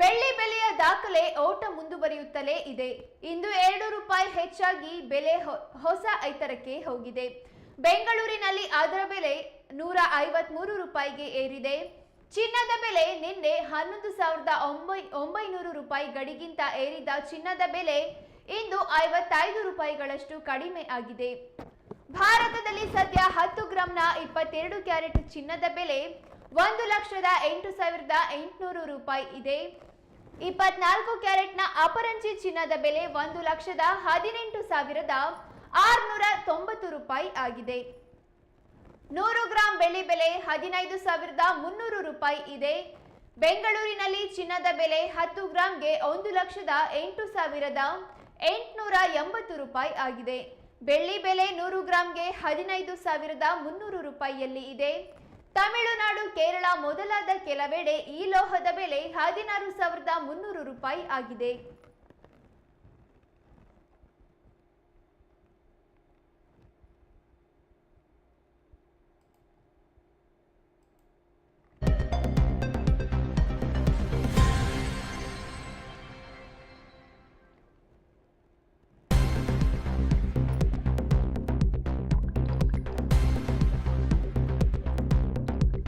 ಬೆಳ್ಳಿ ಬೆಲೆಯ ದಾಖಲೆ ಓಟ ಮುಂದುವರಿಯುತ್ತಲೇ ಇದೆ. ಇಂದು ಎರಡು ರೂಪಾಯಿ ಹೆಚ್ಚಾಗಿ ಬೆಲೆ ಹೊಸ ಐತರಕ್ಕೆ ಹೋಗಿದೆ. ಬೆಂಗಳೂರಿನಲ್ಲಿ ಅದರ ಬೆಲೆ ನೂರ ಐವತ್ಮೂರು ರೂಪಾಯಿಗೆ ಏರಿದೆ. ಚಿನ್ನದ ಬೆಲೆ ನಿನ್ನೆ ಹನ್ನೊಂದು ಸಾವಿರದ ಒಂಬೈ, ಒಂಬೈನೂರು ರೂಪಾಯಿ ಗಡಿಗಿಂತ ಏರಿದ ಚಿನ್ನದ ಬೆಲೆ ಇಂದು ಐವತ್ತೈದು ರೂಪಾಯಿಗಳಷ್ಟು ಕಡಿಮೆ ಆಗಿದೆ. ಭಾರತದಲ್ಲಿ ಸದ್ಯ ಹತ್ತು ಗ್ರಾಂನ ಇಪ್ಪತ್ತೆರಡು ಕ್ಯಾರೆಟ್ ಚಿನ್ನದ ಬೆಲೆ ಒಂದು ಲಕ್ಷದ ಎಂಟು ಸಾವಿರದ ಎಂಟುನೂರು ರೂಪಾಯಿ ಇದೆ. ಇಪ್ಪತ್ನಾಲ್ಕು ಕ್ಯಾರೆಟ್ನ ಅಪರಂಜಿ ಚಿನ್ನದ ಬೆಲೆ ಒಂದು ಲಕ್ಷದ ಹದಿನೆಂಟು ಸಾವಿರದ ಆರುನೂರ ತೊಂಬತ್ತು ರೂಪಾಯಿ ಆಗಿದೆ. ನೂರು ಗ್ರಾಂ ಬೆಳ್ಳಿ ಬೆಲೆ ಹದಿನೈದು ಸಾವಿರದ ಮುನ್ನೂರು ರೂಪಾಯಿ ಇದೆ. ಬೆಂಗಳೂರಿನಲ್ಲಿ ಚಿನ್ನದ ಬೆಲೆ ಹತ್ತು ಗ್ರಾಂಗೆ ಒಂದು ಲಕ್ಷದ ಎಂಟು ಸಾವಿರದ ಎಂಟುನೂರ ಎಂಬತ್ತು ರೂಪಾಯಿ ಆಗಿದೆ. ಬೆಳ್ಳಿ ಬೆಲೆ ನೂರು ಗ್ರಾಂಗೆ ಹದಿನೈದು ಸಾವಿರದ ಮುನ್ನೂರು ರೂಪಾಯಿಯಲ್ಲಿ ಇದೆ. ತಮಿಳುನಾಡು ಕೇರಳ ಮೊದಲಾದ ಕೆಲವೆಡೆ ಈ ಲೋಹದ ಬೆಲೆ ಹದಿನಾರು ಸಾವಿರದ ಮುನ್ನೂರು ರೂಪಾಯಿ ಆಗಿದೆ.